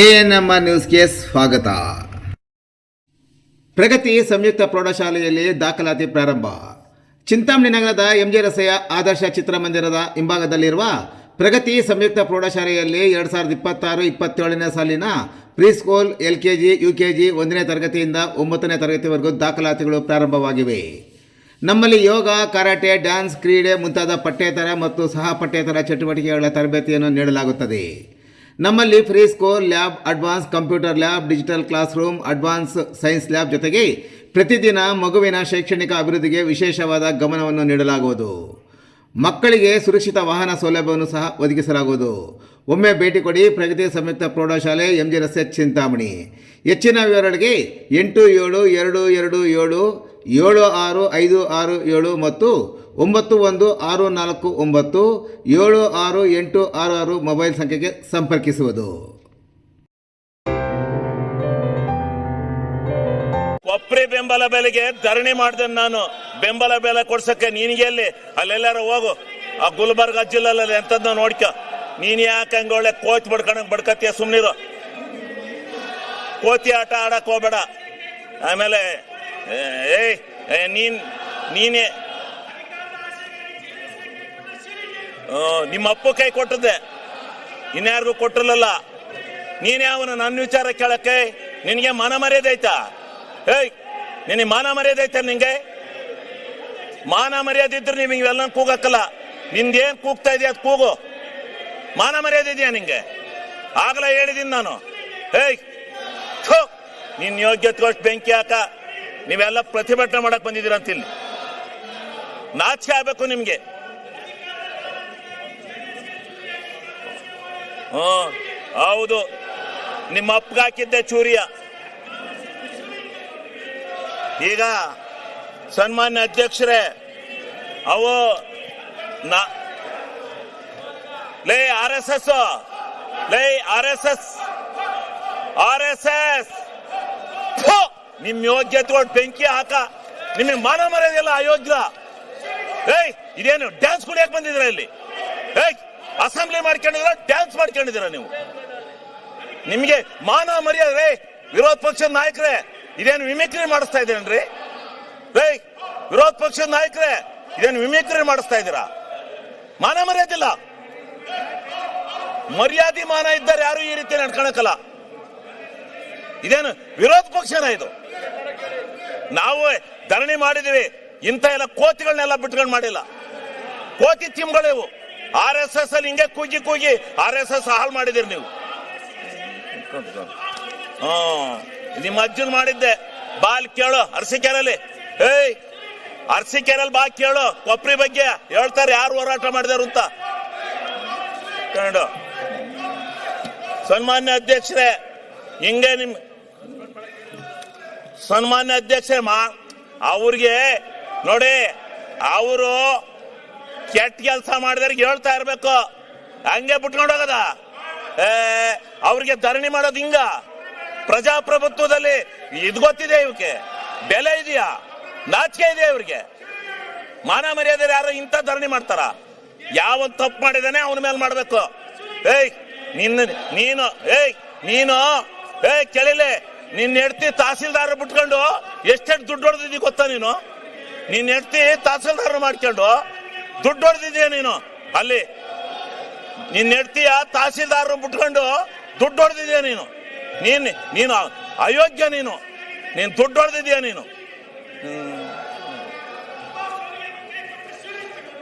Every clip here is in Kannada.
ಎಎನ್ಎಂ ನ್ಯೂಸ್ಗೆ ಸ್ವಾಗತ. ಪ್ರಗತಿ ಸಂಯುಕ್ತ ಪ್ರೌಢಶಾಲೆಯಲ್ಲಿ ದಾಖಲಾತಿ ಪ್ರಾರಂಭ. ಚಿಂತಾಮಣಿ ನಗರದ ಎಂಜೆ ರಸ್ತೆಯ ಆದರ್ಶ ಚಿತ್ರಮಂದಿರದ ಹಿಂಭಾಗದಲ್ಲಿರುವ ಪ್ರಗತಿ ಸಂಯುಕ್ತ ಪ್ರೌಢಶಾಲೆಯಲ್ಲಿ ಎರಡು ಸಾವಿರದ ಇಪ್ಪತ್ತಾರು, ಇಪ್ಪತ್ತೇಳನೇ ಸಾಲಿನ preschool L K G U K G ಒಂದನೇ ತರಗತಿಯಿಂದ ಒಂಬತ್ತನೇ ತರಗತಿವರೆಗೂ ದಾಖಲಾತಿಗಳು ಪ್ರಾರಂಭವಾಗಿವೆ. ನಮ್ಮಲ್ಲಿ ಯೋಗ, ಕರಾಟೆ, ಡ್ಯಾನ್ಸ್, ಕ್ರೀಡೆ ಮುಂತಾದ ಪಠ್ಯೇತರ ಮತ್ತು ಸಹ ಪಠ್ಯೇತರ ಚಟುವಟಿಕೆಗಳ ತರಬೇತಿಯನ್ನು ನೀಡಲಾಗುತ್ತದೆ. ನಮ್ಮಲ್ಲಿ free score lab advance computer lab digital class room advance science lab ಜೊತೆಗೆ ಪ್ರತಿದಿನ ಮಗುವಿನ ಶೈಕ್ಷಣಿಕ ಅಭಿವೃದ್ಧಿಗೆ ವಿಶೇಷವಾದ ಗಮನವನ್ನು ನೀಡಲಾಗುವುದು. ಮಕ್ಕಳಿಗೆ ಸುರಕ್ಷಿತ ವಾಹನ ಸೌಲಭ್ಯವನ್ನು ಸಹ ಒದಗಿಸಲಾಗುವುದು. ಒಮ್ಮೆ ಭೇಟಿ ಕೊಡಿ ಪ್ರಗತಿ ಸಂಯುಕ್ತ ಪ್ರೌಢಶಾಲೆ ಎಂ ಜಿ ರಸ್ತೆ ಚಿಂತಾಮಣಿ. ಹೆಚ್ಚಿನ ವಿವರಗಳಿಗೆ ಎಂಟು ಏಳು ಎರಡು ಎರಡು ಏಳು ಏಳು ಆರು ಐದು ಆರು ಏಳು ಮತ್ತು ಒಂಬತ್ತು ಒಂದು ಆರು ನಾಲ್ಕು ಒಂಬತ್ತು ಏಳು ಆರು ಎಂಟು ಆರು ಆರು ಮೊಬೈಲ್ ಸಂಖ್ಯೆಗೆ ಸಂಪರ್ಕಿಸುವುದು. ಕೊಪ್ರಿ ಬೆಂಬಲ ಬೆಲೆಗೆ ಧರಣಿ ಮಾಡಿದೆ ನಾನು. ಬೆಂಬಲ ಬೆಲೆ ಕೊಡ್ಸಕ್ಕೆ ನೀನಿಗೆ ಎಲ್ಲಿ? ಅಲ್ಲೆಲ್ಲಾರ ಹೋಗು. ಆ ಗುಲ್ಬರ್ಗ ಜಿಲ್ಲೆಲ್ಲ ಎಂತದ್ದು ನೋಡ್ಕ. ನೀನ್ ಯಾಕೆ ಹಂಗ ಒಳ್ಳೆ ಕೋಚ್ ಬಡ್ಕೊಂಡಂಗ್ ಬಡ್ಕತ್ತೀಯ ಸುಮ್ನಿರು. ಕೋತಿ ಆಟ ಆಡಕ್ ಹೋಗ್ಬೇಡ. ಆಮೇಲೆ ಏಯ್ ನೀನ್, ನೀನೇ. ನಿಮ್ಮ ಅಪ್ಪ ಕೈ ಕೊಟ್ಟದ್ದೆ. ಇನ್ಯಾರಿಗೂ ಕೊಟ್ಟಿರಲಿಲ್ಲ. ನೀನೇ ಅವನು ನನ್ನ ವಿಚಾರ ಕೇಳಕ್ಕೆ? ನಿನಗೆ ಮಾನ ಮರ್ಯಾದೆ ಏಯ್ ನಿನಗೆ ಮಾನ ಮರ್ಯಾದೆ ಐತ ನಿಂಗೆ ಮಾನ ಮರ್ಯಾದೆ ಇದ್ರೆ ನೀವು ಇವೆಲ್ಲ ಕೂಗಕ್ಕಲ್ಲ. ನಿಂದೇನ್ ಕೂಗ್ತಾ ಇದೆಯಾ ಅದು ಕೂಗು. ಮಾನ ಮರ್ಯಾದೆ ಇದೆಯಾ ನಿಂಗೆ? ಆಗಲೇ ಹೇಳಿದೀನಿ ನಾನು. ಏಯ್ ನಿನ್ ಯೋಗ್ಯತೆಗೋಷ್ಟು ಬೆಂಕಿ ಹಾಕ. ನೀವೆಲ್ಲ ಪ್ರತಿಭಟನೆ ಮಾಡಕ್ ಬಂದಿದ್ದೀರ ಅಂತ ಇಲ್ಲಿ ನಾಚಿಕೆ ಆಗ್ಬೇಕು ನಿಮ್ಗೆ. ಹ್ಮ್ ಹೌದು. ನಿಮ್ಮ ಅಪ್ಪಗಾಕಿದ್ದೆ ಚೂರಿಯ. ಈಗ ಸನ್ಮಾನ್ಯ ಅಧ್ಯಕ್ಷರೇ, ಅವು ಲೇ, ಆರ್ ಎಸ್ ಎಸ್, ಲೇ, R S S, R S S. ನಿಮ್ ಯೋಗ್ಯತೆ ಬೆಂಕಿ ಹಾಕ. ನಿಮಗೆ ಮಾನ ಮರ್ಯಾದೆಲ್ಲ ಅಯೋಗ್ಯ. ಏಯ್, ಇದೇನು ಡ್ಯಾನ್ಸ್ ಕುಡಿಯಕ್ ಬಂದಿದ್ರ ಇಲ್ಲಿ? ಏಯ್ ಅಸೆಂಬ್ಲಿ ಮಾಡ್ಕೊಂಡಿದ್ರ ಡ್ಯಾನ್ಸ್ ಮಾಡ್ಕೊಂಡಿದ್ದೀರ ನೀವು? ನಿಮಗೆ ಮಾನ ಮರ್ಯಾದೆ ವಿರೋಧ ಪಕ್ಷದ ನಾಯಕರೇ, ಇದೇನು ವಿಮಿಕ್ರಿ ಮಾಡಿಸ್ತಾ ಇದ್ದೀರೇನ್ರಿ? ಏಯ್, ವಿರೋಧ ಪಕ್ಷದ ನಾಯಕರೇ, ಇದೇನು ವಿಮಿಕ್ರಿ ಮಾಡಿಸ್ತಾ ಇದ್ದೀರಾ? ಮಾನ ಮರ್ಯಾದಿಲ್ಲ ಮರ್ಯಾದೆ ಮಾನ ಇದ್ದಾರೆ ಯಾರು ಈ ರೀತಿ ನಡ್ಕೊಳಕಲ್ಲ ಇದೇನು ವಿರೋಧ ಪಕ್ಷನ ಇದು? ನಾವು ಧರಣಿ ಮಾಡಿದೀವಿ ಇಂಥ ಎಲ್ಲ ಕೋತಿಗಳನ್ನೆಲ್ಲ ಬಿಟ್ಕೊಂಡು ಮಾಡಿಲ್ಲ. ಕೋತಿ ತಿಮ್ಗಳಿವು ಆರ್ ಎಸ್ ಎಸ್ ಅಲ್ಲಿ ಹಿಂಗೆ ಕೂಗಿ ಕೂಗಿ ಆರ್ ಎಸ್ ಎಸ್ ಹಾಳು ಮಾಡಿದಿರಿ ನೀವು. ನಿಮ್ಮ ಅಜ್ಜನ್ ಮಾಡಿದ್ದೆ. ಬಾಲ್ ಕೇಳು ಅರಸಿಕೆರೆಯಲ್ಲಿ ಏಯ್ ಅರಸಿಕೆರೆಯಲ್ಲಿ ಬಾ ಕೇಳು. ಕೊಪ್ರಿ ಬಗ್ಗೆ ಹೇಳ್ತಾರೆ, ಯಾರು ಹೋರಾಟ ಮಾಡಿದಾರು ಅಂತ. ಸನ್ಮಾನ್ಯ ಅಧ್ಯಕ್ಷರೇ, ಹಿಂಗೆ ನಿಮ್ ಸನ್ಮಾನ್ಯ ಅಧ್ಯಕ್ಷ ಅವ್ರಿಗೆ ನೋಡಿ, ಅವರು ಕೆಟ್ಟ ಕೆಲಸ ಮಾಡಿದ್ರೆ ಹೇಳ್ತಾ ಇರ್ಬೇಕು. ಹಂಗೆ ಬಿಟ್ಕೊಂಡು ಹೋಗದ. ಅವ್ರಿಗೆ ಧರಣಿ ಮಾಡೋದು ಹಿಂಗ. ಪ್ರಜಾಪ್ರಭುತ್ವದಲ್ಲಿ ಇದು ಗೊತ್ತಿದೆ ಇವಕ್ಕೆ ಬೆಲೆ ಇದೆಯಾ? ನಾಚಿಕೆ ಇದೆಯಾ ಇವ್ರಿಗೆ? ಮಾನ ಮರ್ಯಾದೆ ಯಾರು ಇಂಥ ಧರಣಿ ಮಾಡ್ತಾರ? ಯಾವ ತಪ್ಪು ಮಾಡಿದಾನೆ ಅವನ ಮೇಲೆ ಮಾಡ್ಬೇಕು. ಏಯ್, ನಿನ್ನ, ನೀನು, ಏಯ್ ನೀನು, ಏಯ್ ಕೆಳಿಲೆ ನಿನ್ನ ಹೆಡ್ತಿ ತಹಸೀಲ್ದಾರ ಬಿಟ್ಕೊಂಡು ಎಷ್ಟೆಷ್ಟು ದುಡ್ಡು ಹೊಡೆದಿದ್ದಿ ಗೊತ್ತಾ ನೀನು? ನಿನ್ನ ಹೆಡ್ತಿ ತಹಸೀಲ್ದಾರ ಮಾಡ್ಕೊಂಡು ದುಡ್ಡು ಹೊಡೆದಿದ್ದೀಯ ನೀನು? ಅಲ್ಲಿ. ನಿನ್ನ ಹೆಡ್ತಿಯ ತಹಸೀಲ್ದಾರ ಬಿಟ್ಕೊಂಡು ದುಡ್ಡು ಹೊಡೆದಿದ್ದೀಯ ನೀನು? ನೀನ್, ನೀನು ಅಯೋಗ್ಯ ನೀನು. ನೀನು ದುಡ್ಡು ಹೊಡೆದಿದ್ದೀಯ ನೀನು?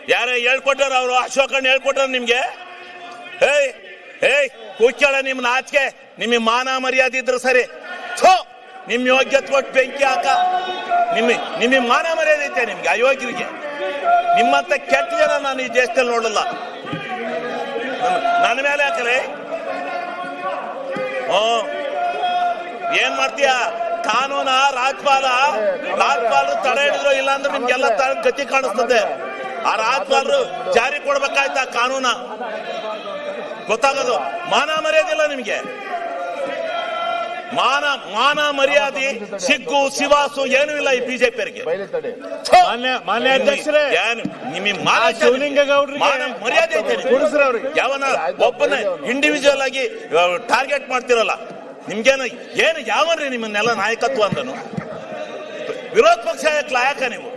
ಯಾರೇ ಹೇಳ್ಕೊಟ್ಟಾರ ಅವರು ಅಶೋಕಣ್ಣ ಹೇಳ್ಕೊಟ್ಟಾರ ನಿಮ್ಗೆ? ಏಯ್ ಏಯ್ ಕೂಚಾಳ ನಿಮ್ ನಾಚಿಕೆ. ನಿಮಗೆ ಮಾನ ಮರ್ಯಾದೆ ಇದ್ರೆ ಸರಿ. ಥೋ ನಿಮ್ ಯೋಗ್ಯತೆ ಕೊಟ್ಟು ಬೆಂಕಿ ಹಾಕ. ನಿಮ್ಮ ನಿಮಗೆ ಮಾನ ಮರ್ಯಾದೆ ಐತೆ ನಿಮ್ಗೆ ಅಯೋಗ್ಯರಿಗೆ ನಿಮ್ಮಂತ ಕೆಟ್ಟ ಜನ ನಾನು ಈ ದೇಶದಲ್ಲಿ ನೋಡಲ್ಲ ನನ್- ನನ್ನ ಮೇಲೆ ಹಾಕಲೆ? ಹ್ಮ್ ಏನ್ ಮಾಡ್ತೀಯ? ಕಾನೂನ, ರಾಜ್ಪಾಲ, ರಾಜ್ಪಾಲರು ತಡೆ ಹಿಡಿದ್ರು ಇಲ್ಲ ಅಂದ್ರೆ ನಿಮ್ಗೆಲ್ಲ ಗತಿ ಕಾಣಿಸ್ತದೆ. ಆ ರಾಜ್ಪಾಲರು ಜಾರಿ ಕೊಡ್ಬೇಕಾಯ್ತಾ ಕಾನೂನ? ಗೊತ್ತಾಗೋದು? ಮಾನ ಮರ್ಯಾದಿಲ್ಲ ನಿಮ್ಗೆ. ಮಾನ ಮಾನ ಮರ್ಯಾದೆ ಸಿಗ್ಗು ಶಿವಾಸು ಏನೂ ಇಲ್ಲ ಈ ಬಿಜೆಪಿಯವರಿಗೆ. ಮಾನ್ಯ ಮಾನ್ಯ ಅಧ್ಯಕ್ಷರೇ! ಏನು ನಿಮಗೆ ಮಾನ ಮರ್ಯಾದೆ ಐತೆ ಯಾವನ ಒಬ್ಬನ ಇಂಡಿವಿಜುವಲ್ ಆಗಿ ಟಾರ್ಗೆಟ್ ಮಾಡ್ತಿರಲ್ಲ. ನಿಮ್ಗೇನು ಏನು ಯಾವನ್ರಿ ನಿಮ್ಮನ್ನೆಲ್ಲ ನಾಯಕತ್ವ ಅಂದನು? ವಿರೋಧ ಪಕ್ಷ ಲಾಯಕ ನೀವು.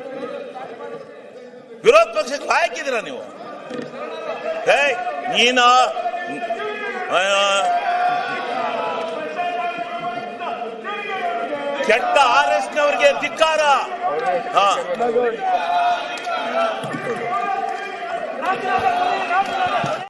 ವಿರೋಧ ಪಕ್ಷಕ್ಕೆ ಲಾಯಕಿದ್ದೀರಾ ನೀವು? ಏಯ್ ನೀನ ಕೆಟ್ಟ ಆರ್ ಎಸ್ ನವರಿಗೆ ಧಿಕ್ಕಾರ. ಹಾ.